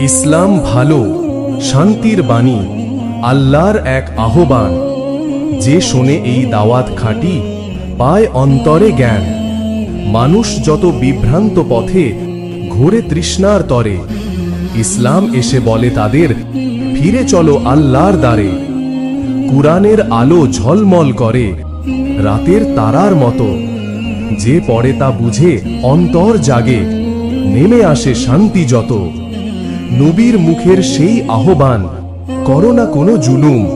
ইসলাম ভালো, শান্তির বাণী, আল্লাহর এক আহ্বান। যে শোনে এই দাওয়াত খাঁটি, পায় অন্তরে জ্ঞান। মানুষ যত বিভ্রান্ত পথে, ঘোরে তৃষ্ণার তরে। ইসলাম এসে বলে তাদের, ফিরে চলো আল্লাহর দ্বারে। কুরআনের আলো ঝলমল করে, রাতের তারার মতো। যে পড়ে তা বুঝে, অন্তর জাগে, নেমে আসে শান্তি যত। নবীর মুখের সেই আহ্বান, করো না কোনো জুলুম।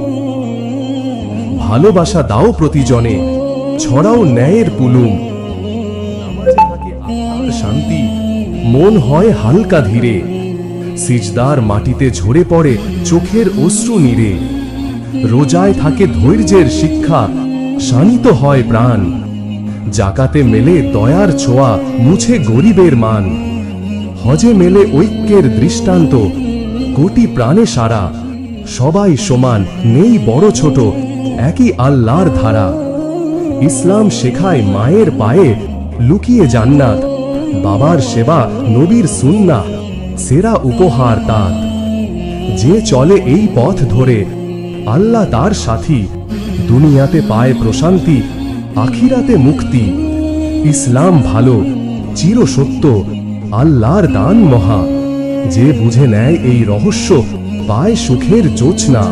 ভালোবাসা দাও প্রতিজনে, ছড়াও ন্যায়ের পুলুম। শান্তি, মন হয় হালকা ধীরে। সিজদার মাটিতে ঝরে পড়ে চোখের অশ্রু নিরে রোজায় থাকে ধৈর্যের শিক্ষা, শানিত হয় প্রাণ। জাকাতে মেলে দয়ার ছোঁয়া, মুছে গরিবের মান। হজে মেলে ঐক্যের দৃষ্টান্ত, কোটি প্রাণে সারা, সবাই সমান, নেই বড় ছোট, একই আল্লাহর ধারা। ইসলাম শেখায় মায়ের পায়ে, লুকিয়ে জান্নাত, বাবার সেবা নবীর সুন্না সেরা উপহার তার যে চলে এই পথ ধরে, আল্লাহ তার সাথী, দুনিয়াতে পায় প্রশান্তি, আখিরাতে মুক্তি। ইসলাম ভালো চির সত্য আল্লাহর দান মহা। যে বুঝে নেয় এই রহস্য পায় সুখের জোছনা।